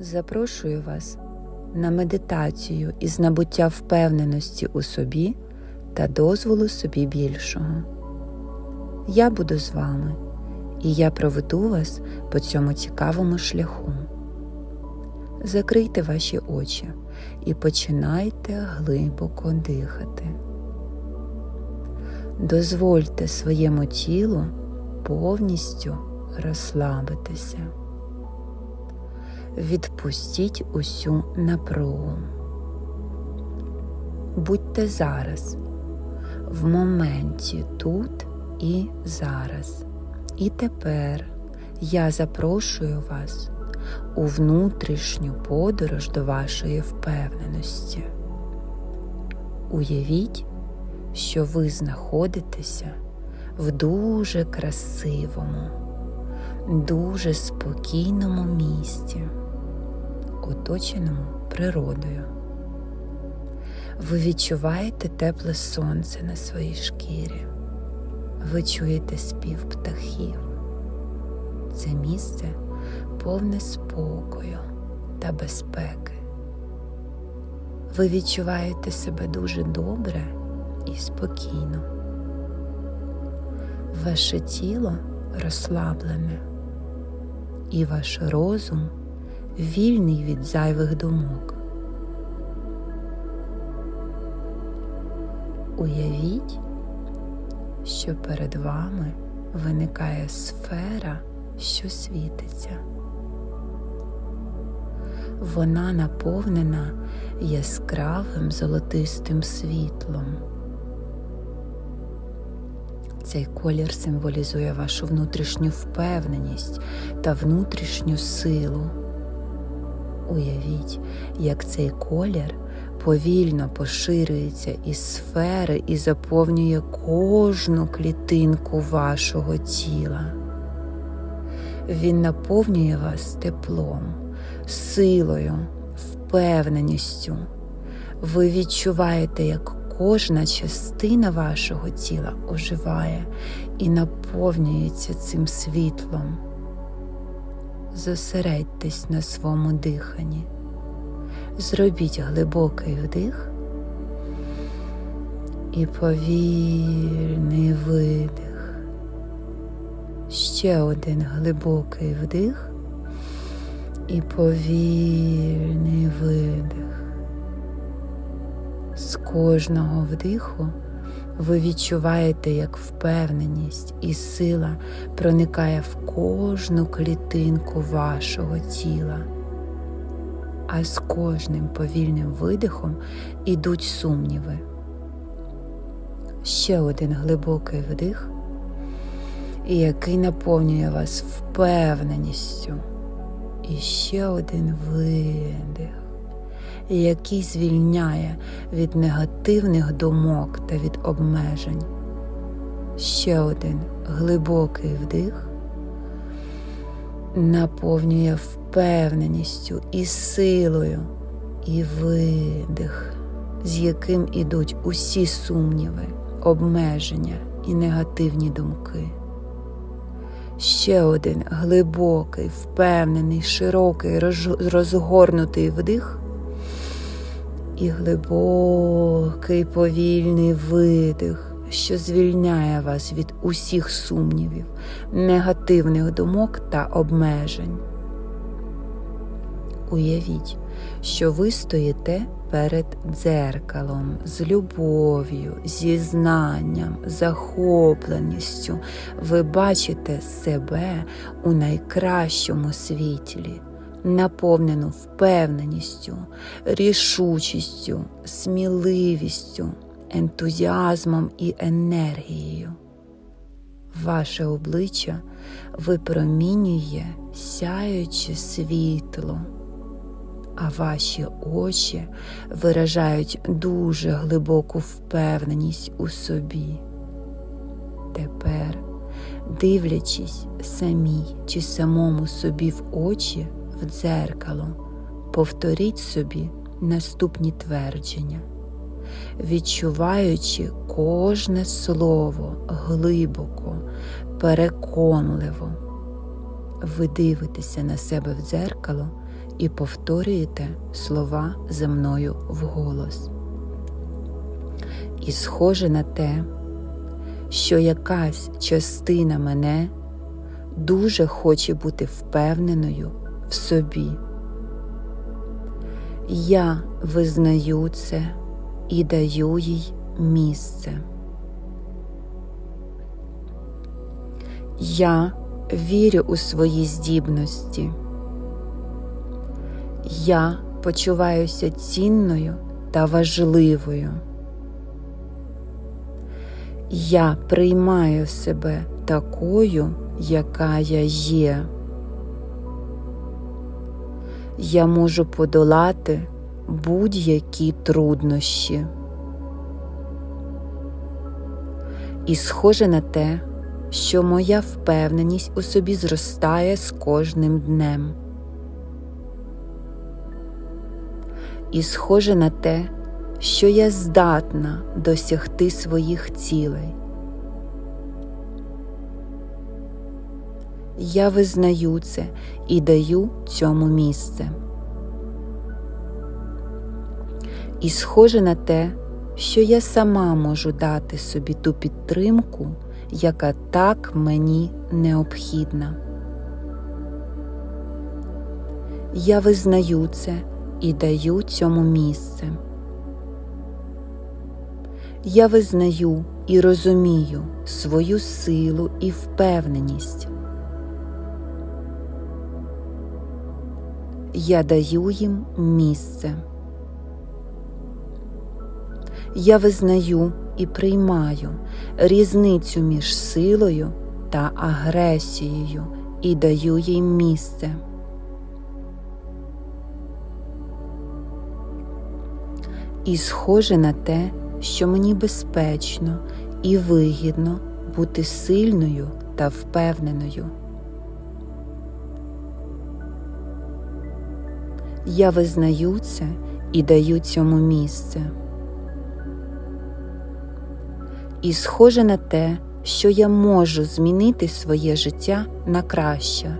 Запрошую вас на медитацію із набуття впевненості у собі та дозволу собі більшого. Я буду з вами, і я проведу вас по цьому цікавому шляху. Закрийте ваші очі і починайте глибоко дихати. Дозвольте своєму тілу повністю розслабитися. Відпустіть усю напругу. Будьте зараз, в моменті тут і зараз. І тепер я запрошую вас у внутрішню подорож до вашої впевненості. Уявіть, що ви знаходитеся в дуже красивому, дуже спокійному місті, оточеному природою. Ви відчуваєте тепле сонце на своїй шкірі, ви чуєте спів птахів. Це місце повне спокою та безпеки. Ви відчуваєте себе дуже добре і спокійно. Ваше тіло розслаблене, і ваш розум вільний від зайвих думок. Уявіть, що перед вами виникає сфера, що світиться. Вона наповнена яскравим золотистим світлом. Цей колір символізує вашу внутрішню впевненість та внутрішню силу. Уявіть, як цей колір повільно поширюється із сфери і заповнює кожну клітинку вашого тіла. Він наповнює вас теплом, силою, впевненістю. Ви відчуваєте, як кожна частина вашого тіла оживає і наповнюється цим світлом. Зосередьтесь на своєму диханні. Зробіть глибокий вдих і повільний видих. Ще один глибокий вдих і повільний видих. З кожного вдиху ви відчуваєте, як впевненість і сила проникає в кожну клітинку вашого тіла. А з кожним повільним видихом ідуть сумніви. Ще один глибокий вдих, який наповнює вас впевненістю. І ще один видих, який звільняє від негативних думок та від обмежень. Ще один глибокий вдих наповнює впевненістю і силою, і видих, з яким ідуть усі сумніви, обмеження і негативні думки. Ще один глибокий, впевнений, широкий, розгорнутий вдих і глибокий повільний видих, що звільняє вас від усіх сумнівів, негативних думок та обмежень. Уявіть, що ви стоїте перед дзеркалом з любов'ю, зі знанням, захопленістю. Ви бачите себе у найкращому світлі, наповнену впевненістю, рішучістю, сміливістю, ентузіазмом і енергією. Ваше обличчя випромінює сяюче світло а ваші очі виражають дуже глибоку впевненість у собі. Тепер, дивлячись самій чи самому собі в очі в дзеркало, повторіть собі наступні твердження, відчуваючи кожне слово глибоко, переконливо. ви дивитеся на себе в дзеркало і повторюєте слова за мною вголос. І схоже на те, що якась частина мене дуже хоче бути впевненою в собі. Я визнаю це і даю їй місце. Я вірю у свої здібності. Я почуваюся цінною та важливою. Я приймаю себе такою, яка я є. Я можу подолати будь-які труднощі. І схоже на те, що моя впевненість у собі зростає з кожним днем. І схоже на те, що я здатна досягти своїх цілей. Я визнаю це і даю цьому місце. І схоже на те, що я сама можу дати собі ту підтримку, яка так мені необхідна. Я визнаю це і даю цьому місце. Я визнаю і розумію свою силу і впевненість. Я даю їм місце. Я визнаю і приймаю різницю між силою та агресією і даю їй місце. І схоже на те, що мені безпечно і вигідно бути сильною та впевненою. Я визнаю це і даю цьому місце. І схоже на те, що я можу змінити своє життя на краще.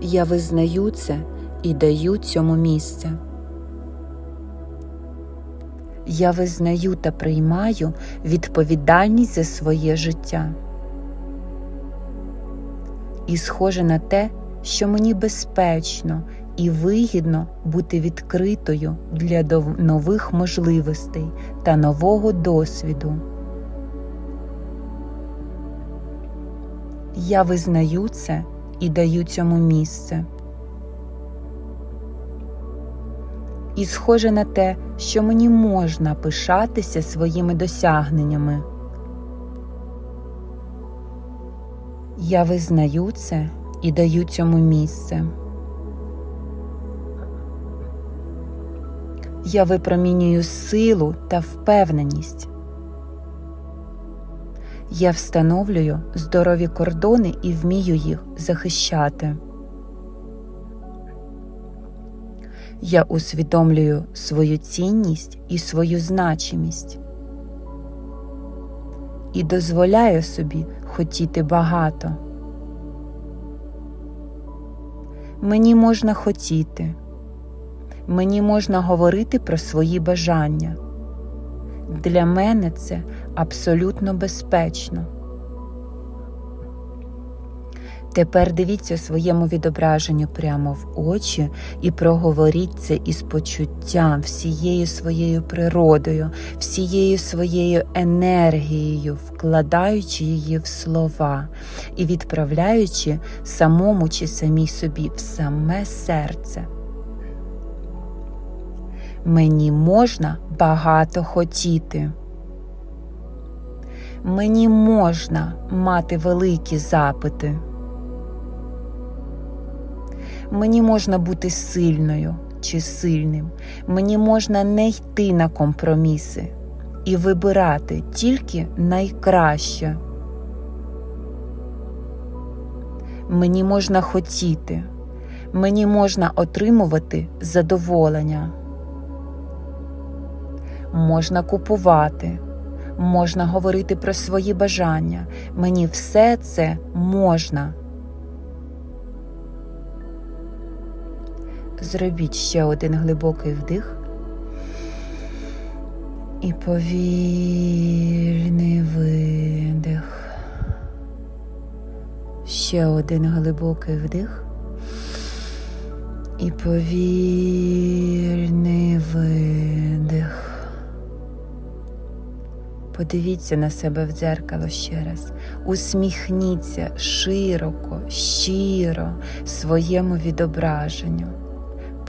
Я визнаю це і даю цьому місце. Я визнаю та приймаю відповідальність за своє життя. І схоже на те, що мені безпечно і вигідно бути відкритою для нових можливостей та нового досвіду. Я визнаю це і даю цьому місце. І схоже на те, що мені можна пишатися своїми досягненнями. Я визнаю це і даю цьому місце. Я випромінюю силу та впевненість. Я встановлюю здорові кордони і вмію їх захищати. Я усвідомлюю свою цінність і свою значимість і дозволяю собі хотіти багато. Мені можна хотіти, мені можна говорити про свої бажання. Для мене це абсолютно безпечно. Тепер дивіться своєму відображенню прямо в очі і проговоріть це із почуттям, всією своєю природою, всією своєю енергією, вкладаючи її в слова і відправляючи самому чи самій собі в саме серце. Мені можна багато хотіти. Мені можна мати великі запити. Мені можна бути сильною чи сильним, мені можна не йти на компроміси і вибирати тільки найкраще. Мені можна хотіти, мені можна отримувати задоволення. Можна купувати, можна говорити про свої бажання. Мені все це можна. Зробіть ще один глибокий вдих і повільний видих. Ще один глибокий вдих і повільний видих. Подивіться на себе в дзеркало ще раз. Усміхніться широко, щиро своєму відображенню.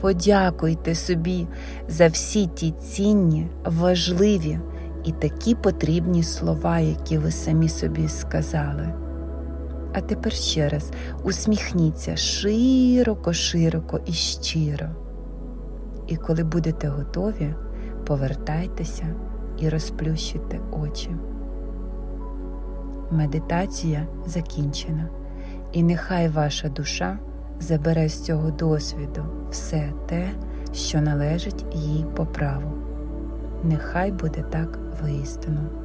Подякуйте собі за всі ті цінні, важливі і такі потрібні слова, які ви самі собі сказали. А тепер ще раз усміхніться широко, широко і щиро. І коли будете готові, повертайтеся і розплющите очі. Медитація закінчена, і нехай ваша душа забере з цього досвіду все те, що належить їй по праву. Нехай буде так воістину.